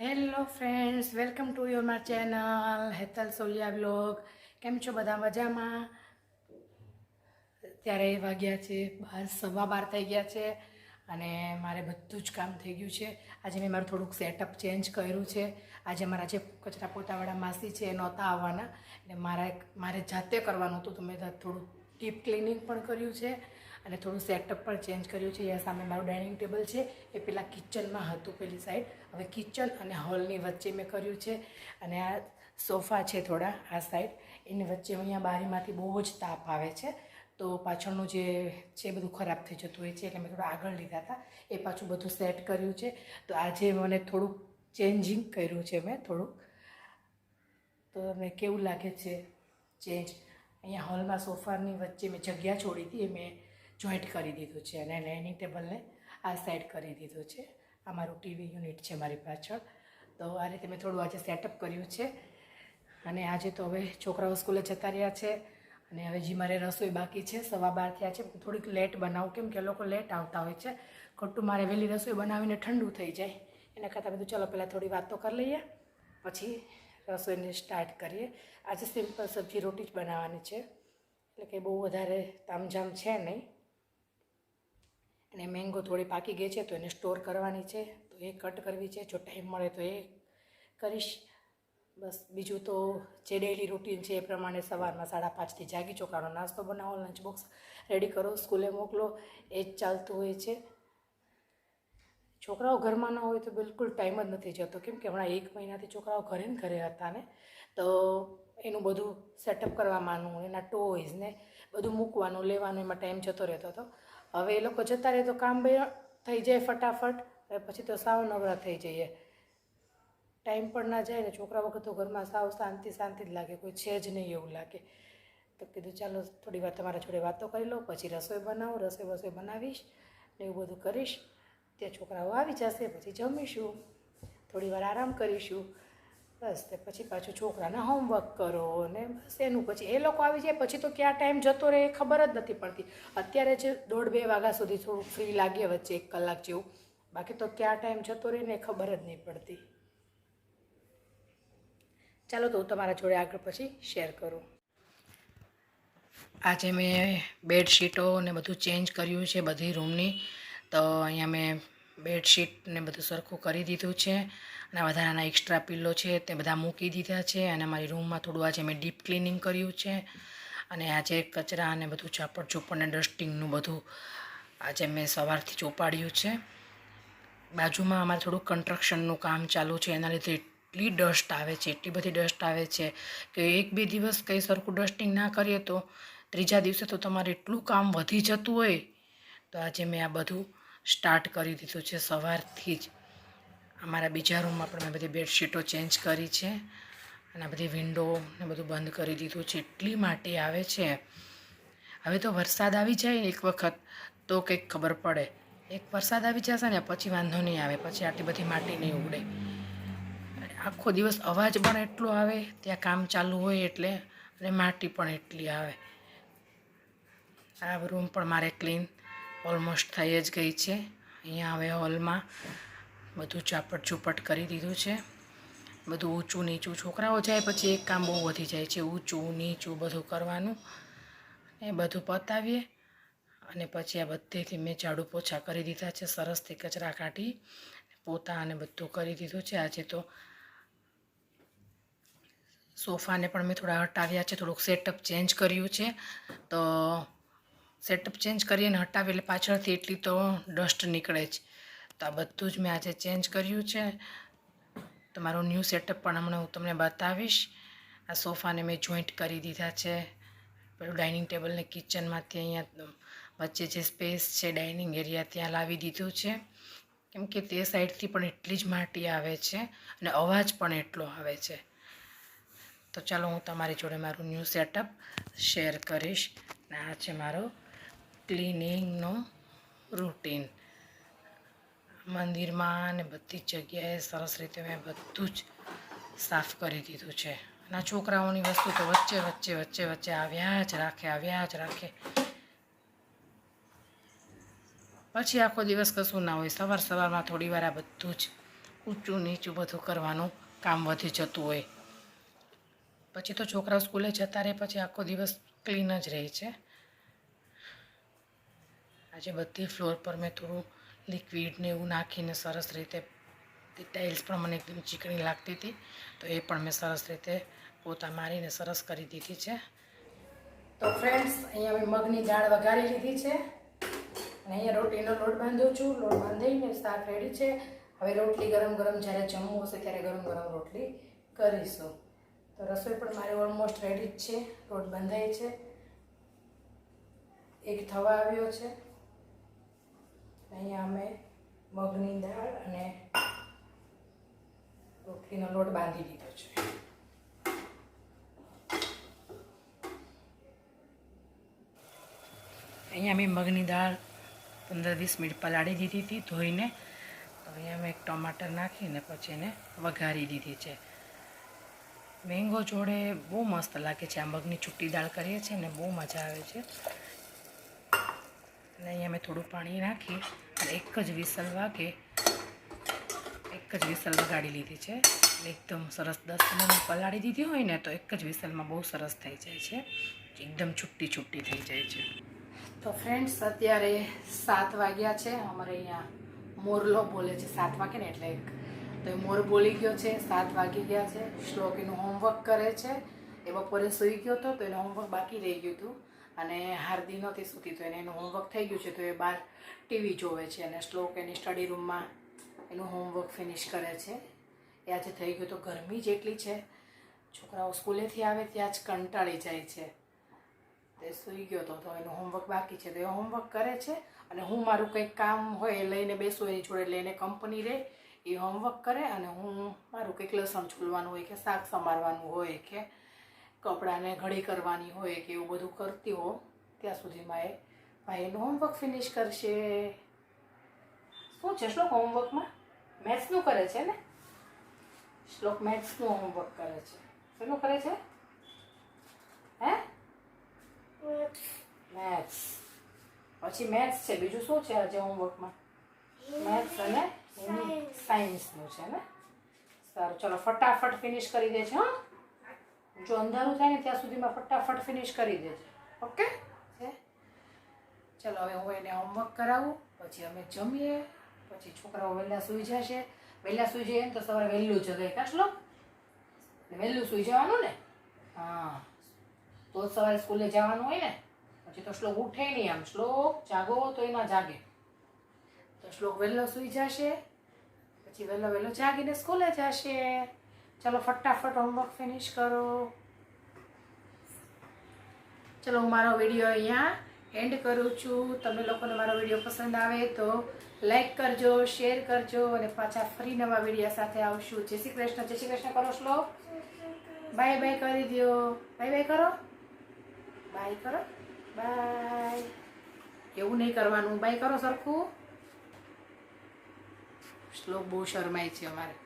Hello friends welcome to your માર channel Hetal Soliya blog કેમ છો બધા? મજામાં? ત્યારે વાગ્યા છે બાર, સવા બાર થઈ ગયા છે અને મારે બધું જ કામ થઈ ગયું છે. આજે મેં મારું થોડુંક સેટઅપ ચેન્જ કર્યું છે. આજે મારા જે કચરા પોતાવાળા માસી છે એ નહોતા આવવાના. એટલે મારા મારે જાતે કરવાનું હતું તો મેં થોડું ડીપ ક્લિનિંગ પણ કર્યું છે. અને થોડું સેટઅપ પણ ચેન્જ કર્યું છે. અહીંયા સામે મારું ડાઇનિંગ ટેબલ છે. એ પેલા કિચનમાં હતું પેલી સાઈડ હવે કિચન અને હોલની વચ્ચે મેં કર્યું છે. અને આ સોફા છે થોડા, આ સાઈડ એની વચ્ચે અહીંયા બારીમાંથી બહુ જ તાપ આવે છે. તો પાછળનું જે છે બધું ખરાબ થઈ જતું હોય છે, એટલે મેં થોડું આગળ લીધા હતા. એ પાછું બધું સેટ કર્યું છે. તો આજે મને થોડુંક ચેન્જિંગ કર્યું છે મેં થોડુંક. તો તમને કેવું લાગે છે ચેન્જ અહીંયા હોલમાં સોફાની વચ્ચે મેં જગ્યા છોડી હતી, એ મેં જોઈન્ટ કરી દીધું છે અને ડાઇનિંગ ટેબલને આ સાઈડ કરી દીધું છે. આ મારું ટીવી યુનિટ છે મારી પાછળ. તો આ રીતે મેં થોડું આજે સેટઅપ કર્યું છે. અને આજે તો હવે છોકરાઓ સ્કૂલે જતા રહ્યા છે અને હવે જે મારે રસોઈ બાકી છે. સવા બાર થયા છે. થોડીક લેટ બનાવું. કેમ કે લોકો લેટ આવતા હોય છે. ખોટું મારે વહેલી રસોઈ બનાવીને ઠંડુ થઈ જાય. એના કરતાં બધું ચલો, પહેલાં થોડી વાતો કરી લઈએ. પછી રસોઈને સ્ટાર્ટ કરીએ. આજે સિમ્પલ સબ્જી રોટી જ બનાવવાની છે. એટલે કે બહુ વધારે તામઝામ છે નહીં. અને મેંગો થોડી પાકી ગઈ છે, તો એને સ્ટોર કરવાની છે. તો એ કટ કરવી છે, જો ટાઈમ મળે તો એ કરીશ. બસ બીજું તો જે ડેઈલી રૂટીન છે એ પ્રમાણે સવારમાં સાડા પાંચથી જાગી ચોખાનો નાસ્તો બનાવો લંચ બોક્સ રેડી કરો સ્કૂલે મોકલો, એ જ ચાલતું હોય છે. છોકરાઓ ઘરમાં ન હોય તો બિલકુલ ટાઈમ જ નથી જતો. કેમ કે હમણાં એક મહિનાથી છોકરાઓ ઘરે ને ઘરે હતા ને, તો એનું બધું સેટઅપ કરવામાંનું એના ટોયઝ ને બધું મૂકવાનું, લેવાનું, એમાં ટાઈમ જતો રહેતો હતો. હવે એ લોકો જતા રહે તો કામ બે થઈ જાય ફટાફટ પછી તો સાવ નવરા થઈ જઈએ. ટાઈમ પણ ના જાય ને છોકરા વખત તો ઘરમાં સાવ શાંતિ શાંતિ જ લાગે, કોઈ છે જ નહીં એવું લાગે. તો કીધું ચાલો થોડી વાર તમારા જોડે વાતો કરી લઉં, પછી રસોઈ બનાવું, રસોઈ વસોઈ બનાવીશ ને એવું બધું કરીશ. ત્યાં છોકરાઓ આવી જશે, પછી જમીશું, થોડી વાર આરામ કરીશું. બસ તે પછી પાછું છોકરાના હોમવર્ક કરો ને બસ એનું. પછી એ લોકો આવી જાય, પછી તો ક્યાં ટાઈમ જતો રહે એ ખબર જ નથી પડતી. અત્યારે જ દોઢ બે વાગ્યા સુધી થોડુંક ફ્રી લાગે વચ્ચે એક કલાક જેવું. બાકી તો ક્યાં ટાઈમ જતો રહે ને એ ખબર જ નહીં પડતી. ચાલો તો હું તમારા જોડે આગળ પછી શેર કરું. આજે મેં બેડશીટો ને બધું ચેન્જ કર્યું છે બધી રૂમની તો અહીંયા મેં બેડશીટ ને બધું સરખું કરી દીધું છે. અને વધારાના એક્સ્ટ્રા પિલ્લો છે તે બધા મૂકી દીધા છે અને મારી રૂમમાં થોડું આજે મેં ડીપ ક્લિનિંગ કર્યું છે. અને આજે કચરા અને બધું ચાપડ ચોપડને ડસ્ટિંગનું બધું આજે મેં સવારથી ચોપાડ્યું છે. બાજુમાં અમારે થોડું કન્સ્ટ્રક્શનનું કામ ચાલુ છે. એના લીધે એટલી ડસ્ટ આવે છે, એટલી બધી ડસ્ટ આવે છે કે એક બે દિવસ કંઈ સરખું ડસ્ટિંગ ના કરીએ તો ત્રીજા દિવસે તો તમારે એટલું કામ વધી જતું હોય તો આજે મેં આ બધું સ્ટાર્ટ કરી દીધું છે સવારથી જ. અમારા બીજા રૂમમાં પણ મેં બધી બેડશીટો ચેન્જ કરી છે અને આ બધી વિન્ડો ને બધું બંધ કરી દીધું છે. એટલી માટી આવે છે. હવે તો વરસાદ આવી જાય એક વખત તો કંઈક ખબર પડે. એક વરસાદ આવી જશે ને પછી વાંધો નહીં આવે, પછી આટલી બધી માટી નહીં ઉગડે. આખો દિવસ અવાજ પણ એટલો આવે, ત્યાં કામ ચાલુ હોય એટલે, અને માટી પણ એટલી આવે. આ રૂમ પણ મારે ક્લીન ઓલમોસ્ટ થઈ જ ગઈ છે. અહીંયા હવે હોલમાં બધું ચાપટ ચૂપટ કરી દીધું છે. બધું ઊંચું નીચું છોકરાઓ જાય પછી એક કામ બહુ વધી જાય છે. ઊંચું, નીચું બધું કરવાનું એ બધું પતાવીએ અને પછી આ બધેથી મેં ઝાડુ પોછા કરી દીધા છે. સરસથી કચરા કાઢી પોતા અને બધું કરી દીધું છે. આજે તો સોફાને પણ મેં થોડા હટાવ્યા છે. થોડુંક સેટઅપ ચેન્જ કર્યું છે. તો સેટઅપ ચેન્જ કરીને હટાવી એટલે પાછળથી એટલી તો ડસ્ટ નીકળે જ. તો આ બધું જ મેં આજે ચેન્જ કર્યું છે. તમારું ન્યૂ સેટઅપ પણ હમણાં હું તમને બતાવીશ. આ સોફાને મેં જોઈન્ટ કરી દીધા છે. પેલું ડાઇનિંગ ટેબલને કિચનમાંથી અહીંયા વચ્ચે જે સ્પેસ છે, ડાઇનિંગ એરિયા ત્યાં લાવી દીધું છે. કેમ કે તે સાઈડથી પણ એટલી જ માટી આવે છે અને અવાજ પણ એટલો આવે છે. તો ચાલો હું તમારી જોડે મારું ન્યૂ સેટઅપ શેર કરીશ. અને આ છે મારો ક્લિનિંગનો રૂટીન. મંદિરમાં અને બધી જ જગ્યાએ સરસ રીતે મેં બધું જ સાફ કરી દીધું છે. અને છોકરાઓની વસ્તુ તો વચ્ચે વચ્ચે વચ્ચે વચ્ચે આવ્યા જ રાખે, આવ્યા જ રાખે. પછી આખો દિવસ કશું ના હોય. સવાર સવારમાં થોડી વાર આ બધું જ ઊંચું નીચું બધું કરવાનું કામ વધી જતું હોય. પછી તો છોકરાઓ સ્કૂલે જતા રહે, પછી આખો દિવસ ક્લીન જ રહે છે. આજે બધી ફ્લોર પર મેં થોડું લિક્વિડ ને એવું નાખીને સરસ રીતે ટાઇલ્સ પણ મને એકદમ ચીકણી લાગતી હતી. તો એ પણ મેં સરસ રીતે પોતા મારીને સરસ કરી દીધી છે. તો ફ્રેન્ડ્સ અહીંયા મેં મગની દાળ વઘારી લીધી છે. અને અહીંયા રોટલીનો લોટ બાંધું છું. લોટ બાંધીને શાક રેડી છે. હવે રોટલી ગરમ ગરમ જ્યારે જમવું હશે ત્યારે ગરમ ગરમ રોટલી કરીશું. તો રસોઈ પણ મારી ઓલમોસ્ટ રેડી જ છે. લોટ બંધાય છે. એક થવા આવ્યો છે. અહીંયા અમે મગની દાળ અને રોટલીનો લોટ બાંધી દીધો છે. અહીંયા મેં મગની દાળ પંદર વીસ મિનિટ પલાળી દીધી હતી ધોઈને. અહીંયા મેં એક ટમાટર નાખીને પછી એને વઘારી દીધી છે. મેંગો જોડે બહુ મસ્ત લાગે છે. આ મગની છુટ્ટી દાળ કરીએ છીએ ને બહુ મજા આવે છે. અને અહીંયા મેં થોડું પાણી નાખી અને એક જ વિસલ વાગે. એક જ વિસલ વગાડી લીધી છે. એટલે એકદમ સરસ દસ મિનિટ પલાળી દીધી હોય ને તો એક જ વિસલમાં બહુ સરસ થઈ જાય છે. એકદમ છુટ્ટી છુટ્ટી થઈ જાય છે. તો ફ્રેન્ડ્સ અત્યારે સાત વાગ્યા છે. અમારે અહીંયા મોરલો બોલે છે. સાત વાગે ને એટલે તો એ મોર બોલી ગયો છે. સાત વાગી ગયા છે. શ્લોક હોમવર્ક કરે છે. એ બપોરે સૂઈ ગયો હતો તો એનું હોમવર્ક બાકી રહી ગયું હતું. અને હાર્દી નહોતી સૂતી, તો એને એનું હોમવર્ક થઈ ગયું છે, તો એ બહાર ટીવી જોવે છે અને શ્લોક એની સ્ટડી રૂમમાં એનું હોમવર્ક ફિનિશ કરે છે. એ આજે થઈ ગયું, તો ગરમી જેટલી છે, છોકરાઓ સ્કૂલેથી આવે ત્યાં જ કંટાળી જાય છે. તે સૂઈ ગયો હતો તો એનું હોમવર્ક બાકી છે, તો એ હોમવર્ક કરે છે અને હું મારું કંઈક કામ હોય એ લઈને બેસું, એની જોડે લઈને કંપની રહે એ હોમવર્ક કરે અને હું મારું કંઈક લસણ છોલવાનું હોય કે શાક સમારવાનું હોય કે કપડાને ઘડી કરવાની હોય કે એવું બધું કરતી હો, ત્યાં સુધીમાં એ ભાઈનું હોમવર્ક ફિનિશ કરશે. શું છે શ્લોક હોમવર્કમાં મેથ્સનું કરે છે ને? શ્લોક મેથ્સનું હોમવર્ક કરે છે. શેનું કરે છે? હે? મેથ્સ પછી મેથ્સ છે, બીજું શું છે આજે હોમવર્કમાં મેથ્સ અને સાયન્સનું છે ને? સારું, ચલો, ફટાફટ ફિનિશ કરી દેજો, હા. જો અંધારું થાય ને ત્યાં સુધીમાં ફટાફટ ફિનિશ કરી દેજો. ઓકે? ચલો, હવે હું એને હોમવર્ક કરાવું, પછી અમે જમીએ, પછી છોકરાઓ વહેલા સૂઈ જશે. વહેલા સૂઈ જઈએ ને તો સવારે વહેલું જગાય. કાચલો વહેલું સૂઈ જવાનું ને? હા. તો સવારે સ્કૂલે જવાનું હોય ને? પછી તો શ્લોક ઉઠે નહીં આમ. શ્લોક જાગો તો એમાં જાગે. તો શ્લોક વહેલો સૂઈ જશે, પછી વહેલો વહેલો જાગીને સ્કૂલે જશે. ચલો ફટાફટ હોમવર્ક ફિનિશ કરો. ચલો હું મારો વીડિયો અહીંયા એન્ડ કરું છું. તમે લોકોને મારો વીડિયો પસંદ આવે તો લાઈક કરજો શેર કરજો અને પાછા ફરી નવા વિડીયા સાથે આવશું. જય શ્રી કૃષ્ણ, જય શ્રી કૃષ્ણ કરો શ્લોક બાય બાય કરી દો. બાય બાય કરો. બાય કરો. બાય એવું નહીં કરવાનું. બાય કરો સરખું. શ્લોક બહુ શરમાય છે અમારે.